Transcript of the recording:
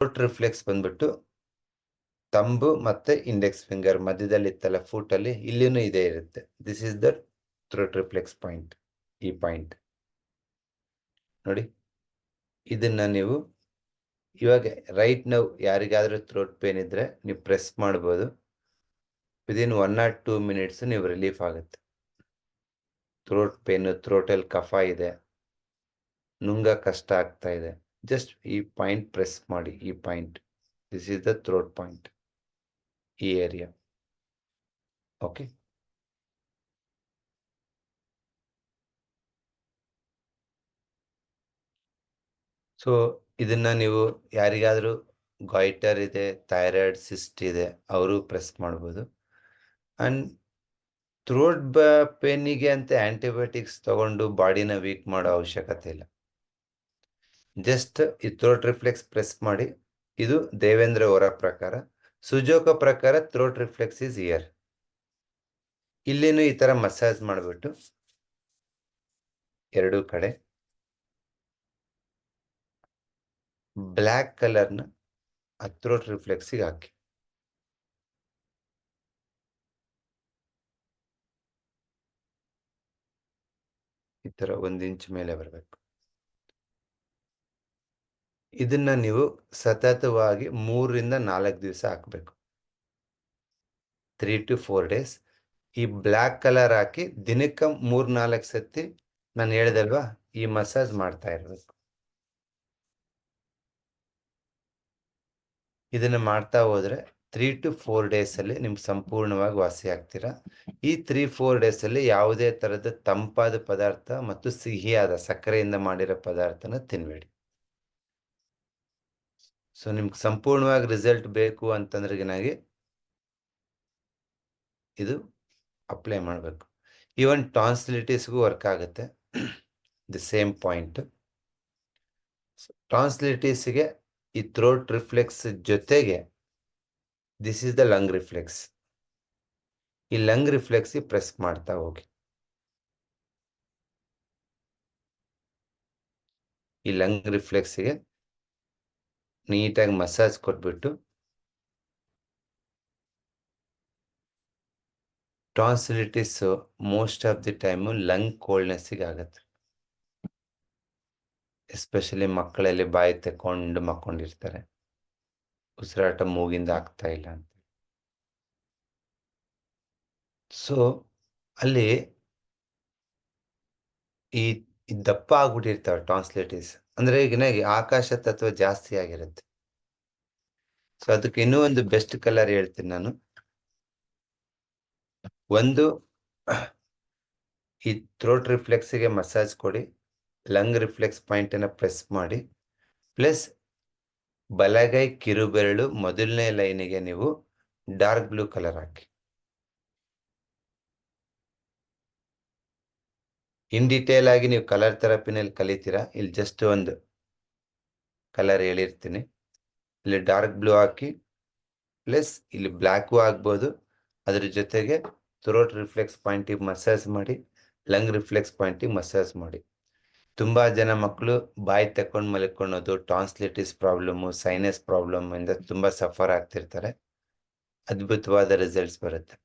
Throat reflex ಬಂದ್ಬಿಟ್ಟು ತಂಬು ಮತ್ತೆ index finger ಮಧ್ಯದಲ್ಲಿ ಇತ್ತಲ್ಲ ಫೂಟ್ ಅಲ್ಲಿ ಇಲ್ಲಿನೂ ಇದೇ ಇರುತ್ತೆ. This is the throat reflex point ಈ ಪಾಯಿಂಟ್ ನೋಡಿ, ಇದನ್ನ ನೀವು ಇವಾಗ ರೈಟ್ ನಾವು ಯಾರಿಗಾದ್ರೂ ಥ್ರೋಟ್ ಪೇನ್ ಇದ್ರೆ ನೀವು ಪ್ರೆಸ್ ಮಾಡ್ಬೋದು. Within one or two minutes ನೀವು ರಿಲೀಫ್ ಆಗುತ್ತೆ. ಥ್ರೋಟ್ ಪೇನು ಥ್ರೋಟಲ್ಲಿ ಕಫ ಇದೆ. ನುಂಗ ಕಷ್ಟ ಆಗ್ತಾ ಇದೆ. ಜಸ್ಟ್ ಈ ಪಾಯಿಂಟ್ ಪ್ರೆಸ್ ಮಾಡಿ, ಈ point this is the throat point ಈ ಏರಿಯಾ ಓಕೆ ಸೊ ಇದನ್ನ ನೀವು ಯಾರಿಗಾದರೂ ಗಾಯ್ಟರ್ ಇದೆ ಥೈರಾಯ್ಡ್ ಸಿಸ್ಟ್ ಇದೆ, ಅವರು ಪ್ರೆಸ್ ಮಾಡ್ಬೋದು. ಅಂಡ್ ಥ್ರೋಟ್ ಬ ಪೇನಿಗೆ ಅಂತ ಆ್ಯಂಟಿಬಯೋಟಿಕ್ಸ್ ತಗೊಂಡು ಬಾಡಿನ ವೀಕ್ ಮಾಡೋ ಅವಶ್ಯಕತೆ ಇಲ್ಲ. ಜಸ್ಟ್ ಈ ಥ್ರೋಟ್ ರಿಫ್ಲೆಕ್ಸ್ ಪ್ರೆಸ್ ಮಾಡಿ. ಇದು ದೇವೇಂದ್ರ ಅವರ ಪ್ರಕಾರ, ಸುಜೋಕ ಪ್ರಕಾರ ಥ್ರೋಟ್ ರಿಫ್ಲೆಕ್ಸ್ ಇಸ್ ಇಯರ್ ಇಲ್ಲಿನೂ ಈ ಥರ ಮಸಾಜ್ ಮಾಡಿಬಿಟ್ಟು ಎರಡೂ ಕಡೆ ಬ್ಲ್ಯಾಕ್ ಕಲರ್ನ ಆ ಥ್ರೋಟ್ ರಿಫ್ಲೆಕ್ಸಿಗೆ ಹಾಕಿ. ಈ ಥರ ಒಂದು ಇಂಚ್ ಮೇಲೆ ಬರಬೇಕು. ಇದನ್ನ ನೀವು ಸತತವಾಗಿ ಮೂರರಿಂದ ನಾಲ್ಕು ದಿವಸ ಹಾಕಬೇಕು. Three to four days. ಈ ಬ್ಲ್ಯಾಕ್ ಕಲರ್ ಹಾಕಿ ದಿನಕ್ಕೆ ಮೂರ್ ನಾಲ್ಕು ಸತಿ ನಾನು ಹೇಳ್ದಲ್ವಾ, ಈ ಮಸಾಜ್ ಮಾಡ್ತಾ ಇರಬೇಕು. ಇದನ್ನ ಮಾಡ್ತಾ ಹೋದ್ರೆ ತ್ರೀ ಟು ಫೋರ್ ಡೇಸ್ ಅಲ್ಲಿ ನಿಮ್ಗೆ ಸಂಪೂರ್ಣವಾಗಿ ವಾಸಿ ಆಗ್ತೀರಾ. ಈ ತ್ರೀ ಫೋರ್ ಡೇಸ್ ಅಲ್ಲಿ ಯಾವುದೇ ತರದ ತಂಪಾದ ಪದಾರ್ಥ ಮತ್ತು ಸಿಹಿಯಾದ ಸಕ್ಕರೆಯಿಂದ ಮಾಡಿರೋ ಪದಾರ್ಥನ ತಿನ್ಬೇಡಿ. ಸೊ ನಿಮ್ಗೆ ಸಂಪೂರ್ಣವಾಗಿ ರಿಸಲ್ಟ್ ಬೇಕು ಅಂತಂದ್ರೆಗಿನಾಗಿ ಇದು ಅಪ್ಲೈ ಮಾಡಬೇಕು. ಈವನ್ ಟಾನ್ಸಿಲಿಟೀಸ್ಗೂ ವರ್ಕ್ ಆಗುತ್ತೆ. ದಿ ಸೇಮ್ ಪಾಯಿಂಟ್ ಟಾನ್ಸಿಲಿಟೀಸ್ಗೆ ಈ ಥ್ರೋಟ್ ರಿಫ್ಲೆಕ್ಸ್ ಜೊತೆಗೆ this is the lung reflex ಈ ಲಂಗ್ ರಿಫ್ಲೆಕ್ಸಿಗೆ ಪ್ರೆಸ್ ಮಾಡ್ತಾ ಹೋಗಿ. ಈ ಲಂಗ್ ರಿಫ್ಲೆಕ್ಸ್ಗೆ ನೀಟಾಗಿ ಮಸಾಜ್ ಕೊಟ್ಬಿಟ್ಟು tonsillitis most of the time lung ಕೋಲ್ಡ್ನೆಸ್ಸಿಗೆ ಆಗುತ್ತೆ. ಎಸ್ಪೆಷಲಿ ಮಕ್ಕಳಲ್ಲಿ ಬಾಯಿ ತಕೊಂಡು ಮಕ್ಕೊಂಡಿರ್ತಾರೆ. ಉಸಿರಾಟ ಮೂಗಿಂದ ಆಗ್ತಾ ಇಲ್ಲ ಅಂತ. ಸೊ ಅಲ್ಲಿ ಈ ದಪ್ಪ ಆಗ್ಬಿಟ್ಟಿರ್ತಾವೆ ಟಾನ್ಸ್ಲೇಟಿಸ್. ಅಂದ್ರೆ ಈಗ ಆಕಾಶ ತತ್ವ ಜಾಸ್ತಿ ಆಗಿರುತ್ತೆ. ಸೊ ಅದಕ್ಕೆ ಇನ್ನೂ ಒಂದು ಬೆಸ್ಟ್ ಕಲರ್ ಹೇಳ್ತೀನಿ ನಾನು. ಒಂದು, ಈ ಥ್ರೋಟ್ ರಿಫ್ಲೆಕ್ಸ್ಗೆ ಮಸಾಜ್ ಕೊಡಿ ಲಂಗ್ ರಿಫ್ಲೆಕ್ಸ್ ಪಾಯಿಂಟ್ ಅನ್ನ ಪ್ರೆಸ್ ಮಾಡಿ ಪ್ಲಸ್ ಬಲಗೈ ಕಿರುಬೆರಳು ಮೊದಲನೇ ಲೈನಿಗೆ ನೀವು ಡಾರ್ಕ್ ಬ್ಲೂ ಕಲರ್ ಹಾಕಿ. ಇನ್ ಡೀಟೇಲ್ ಆಗಿ ನೀವು ಕಲರ್ ಥೆರಪಿನಲ್ಲಿ ಕಲಿತೀರಾ? ಇಲ್ಲಿ ಜಸ್ಟ್ ಒಂದು ಕಲರ್ ಹೇಳಿರ್ತೀನಿ. ಇಲ್ಲಿ ಡಾರ್ಕ್ ಬ್ಲೂ ಹಾಕಿ ಪ್ಲಸ್ ಇಲ್ಲಿ ಬ್ಲ್ಯಾಕು ಆಗ್ಬೋದು. ಅದ್ರ ಜೊತೆಗೆ ಥ್ರೋಟ್ ರಿಫ್ಲೆಕ್ಸ್ ಪಾಯಿಂಟಿಗೆ ಮಸಾಜ್ ಮಾಡಿ ಲಂಗ್ ರಿಫ್ಲೆಕ್ಸ್ ಪಾಯಿಂಟಿಗೆ ಮಸಾಜ್ ಮಾಡಿ. ತುಂಬ ಜನ ಮಕ್ಕಳು ಬಾಯಿ ತಕೊಂಡು ಮಲ್ಕೊಳೋದು ಟಾನ್ಸ್ಲಿಟಿಸ್ ಪ್ರಾಬ್ಲಮ್ಮು ಸೈನಸ್ ಪ್ರಾಬ್ಲಮ್ ಇಂದ ತುಂಬ ಸಫರ್ ಆಗ್ತಿರ್ತಾರೆ. ಅದ್ಭುತವಾದ ರಿಸಲ್ಟ್ಸ್ ಬರುತ್ತೆ.